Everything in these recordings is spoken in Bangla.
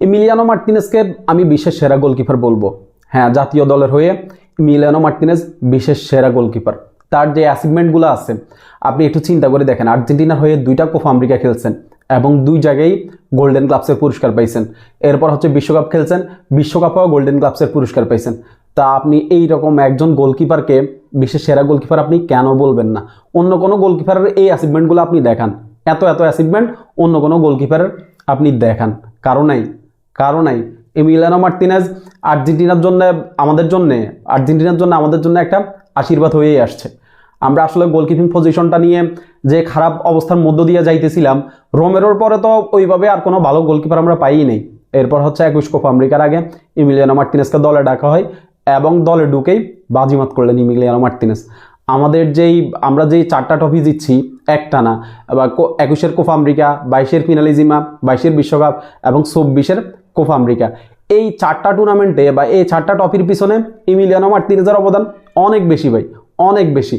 মিলিয়ানো মার্টিনেসকে আমি বিশ্বের সেরা গোলকিপার বলব। হ্যাঁ জাতীয় দলের হয়ে মিলিয়ানো মার্টিনেস বিশ্বের সেরা গোলকিপার। তার যে অ্যাচিভমেন্টগুলো আছে, আপনি একটু চিন্তা করে দেখেন, আর্জেন্টিনার হয়ে দুইটা কোপা আমেরিকা খেলছেন এবং দুই জায়গায় গোল্ডেন গ্লাভসের পুরস্কার পাইছেন। এরপর হচ্ছে বিশ্বকাপ খেলছেন, বিশ্বকাপেও গোল্ডেন গ্লাভসের পুরস্কার পাইছেন। তা আপনি এই রকম একজন গোলকিপারকে বিশ্বের সেরা গোলকিপার আপনি কেন বলবেন না? অন্য কোনো গোলকিপারের এই অ্যাচিভমেন্টগুলো আপনি দেখান। এত এত অ্যাচিভমেন্ট অন্য কোনো গোলকিপারের আপনি দেখান। কারও নাই। কারও নাই। এমিলিয়ানো মার্টিনেজ আর্জেন্টিনার জন্য, আমাদের জন্য, আর্জেন্টিনার জন্য আমাদের জন্য একটা আশীর্বাদ হয়েই আসছে। আমরা আসলে গোলকিপিং পজিশনটা নিয়ে যে খারাপ অবস্থার মধ্য দিয়ে যাইতেছিলাম, রোমেরোর পরে তো ওইভাবে আর কোনো ভালো গোলকিপার আমরা পাইই নেই। এরপর হচ্ছে একুশ কোপ আমেরিকার আগে ইমিলিয়ানো মার্টিনেসকে দলে ডাকা হয় এবং দলে ঢুকেই বাজিমাত করলেন ইমিলিয়ানো মার্টিনেস আমাদের যেই, আমরা যেই চারটা ট্রফি জিতছি, একটা না, বা একুশের কোপা আমেরিকা, বাইশের ফিনালিজিমা, বাইশের বিশ্বকাপ এবং চব্বিশের কোপা আমেরিকা। এই চারটা টুর্নামেন্টে বা এই চারটা ট্রফির পিছনে ইমিলিয়ানো মার্টিনেজের অবদান অনেক বেশি ভাই, অনেক বেশি।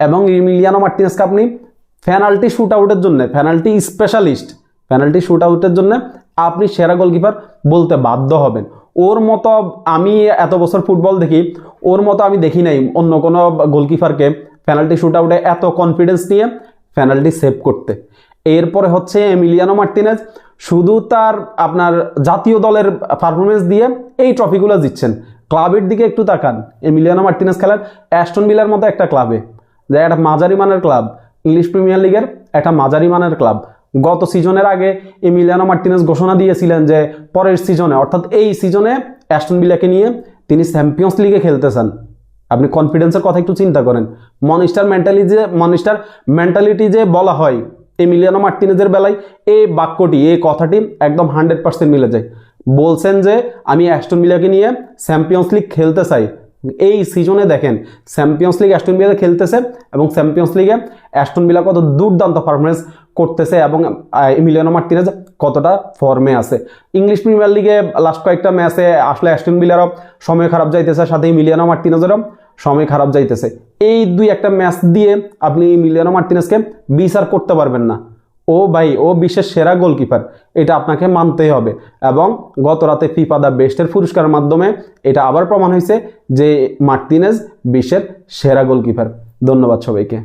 এবং ইমিলিয়ানো মার্টিনেসকে আপনি পেনাল্টি শ্যুট আউটের জন্য, পেনাল্টি স্পেশালিস্ট, পেনাল্টি শ্যুট আউটের জন্য আপনি সেরা গোলকিপার বলতে বাধ্য হবেন। ওর মতো আমি এত বছর ফুটবল দেখি, ওর মতো আমি দেখি নাই অন্য কোনো গোলকিপারকে পেনাল্টি শ্যুট আউটে এত কনফিডেন্স নিয়ে পেনাল্টি সেভ করতে। এরপরে হচ্ছে এমিলিয়ানো মার্টিনেজ। শুধু তার আপনার জাতীয় দলের পারফরমেন্স দিয়ে এই ট্রফিগুলো জিতছেন। ক্লাবের দিকে একটু তাকান। এমিলিয়ানো মার্টিনেজ খেলার অ্যাস্টন ভিলার মতো একটা ক্লাবে। যে একটা মাঝারি মানের ক্লাব, ইংলিশ প্রিমিয়ার লিগের একটা মাঝারি মানের ক্লাব। গত সিজনের আগে এমিলিয়ানো মার্টিনেজ ঘোষণা দিয়েছিলেন যে পরের সিজনে, অর্থাৎ এই সিজনে অ্যাস্টন ভিলাকে নিয়ে তিনি চ্যাম্পিয়ন্স লিগে খেলতে চান। আপনি কনফিডেন্সের কথা একটু চিন্তা করেন। মনিস্টার মেন্টালি যে মনিস্টার মেন্টালিটি যে বলা হয় এমিলিয়ানো মার্টিনেজের বেলায় এই বাক্যটি এই কথাটি একদম হান্ড্রেড পার্সেন্ট মিলে যায়। বলছেন যে আমি অ্যাস্টন ভিলাকে নিয়ে চ্যাম্পিয়ন্স লিগ খেলতে চাই। এই সিজনে দেখেন চ্যাম্পিয়ন্স লিগ অ্যাস্টন ভিলা খেলতেছে এবং চ্যাম্পিয়ন্স লিগে অ্যাস্টন ভিলা কত দুর্দান্ত পারফরমেন্স করতেছে এবং আহ, এমিলিয়ানো মার্টিনেজ কতটা ফর্মে আছে। ইংলিশ প্রিমিয়ার লিগে লাস্ট কয়েকটা ম্যাচে আসলে অ্যাস্টন ভিলারও সময় খারাপ যাইতেছে সাথে মিলিয়ানো মার্টিনেজেরও। সময় খারাপ যাইতেছে। এই দুই একটা ম্যাচ দিয়ে আপনি মিলিয়ানো মার্টিনেসকে বিচার করতে পারবেন না। ও ভাই, ও বিশ্বের সেরা গোলকিপার এটা আপনাকে মানতেই হবে। এবং গত রাতে ফিফা দ্য বেস্টের পুরস্কারের মাধ্যমে এটা আবার প্রমাণ হয়েছে যে মার্টিনেজ বিশ্বের সেরা গোলকিপার ধন্যবাদ সবাইকে।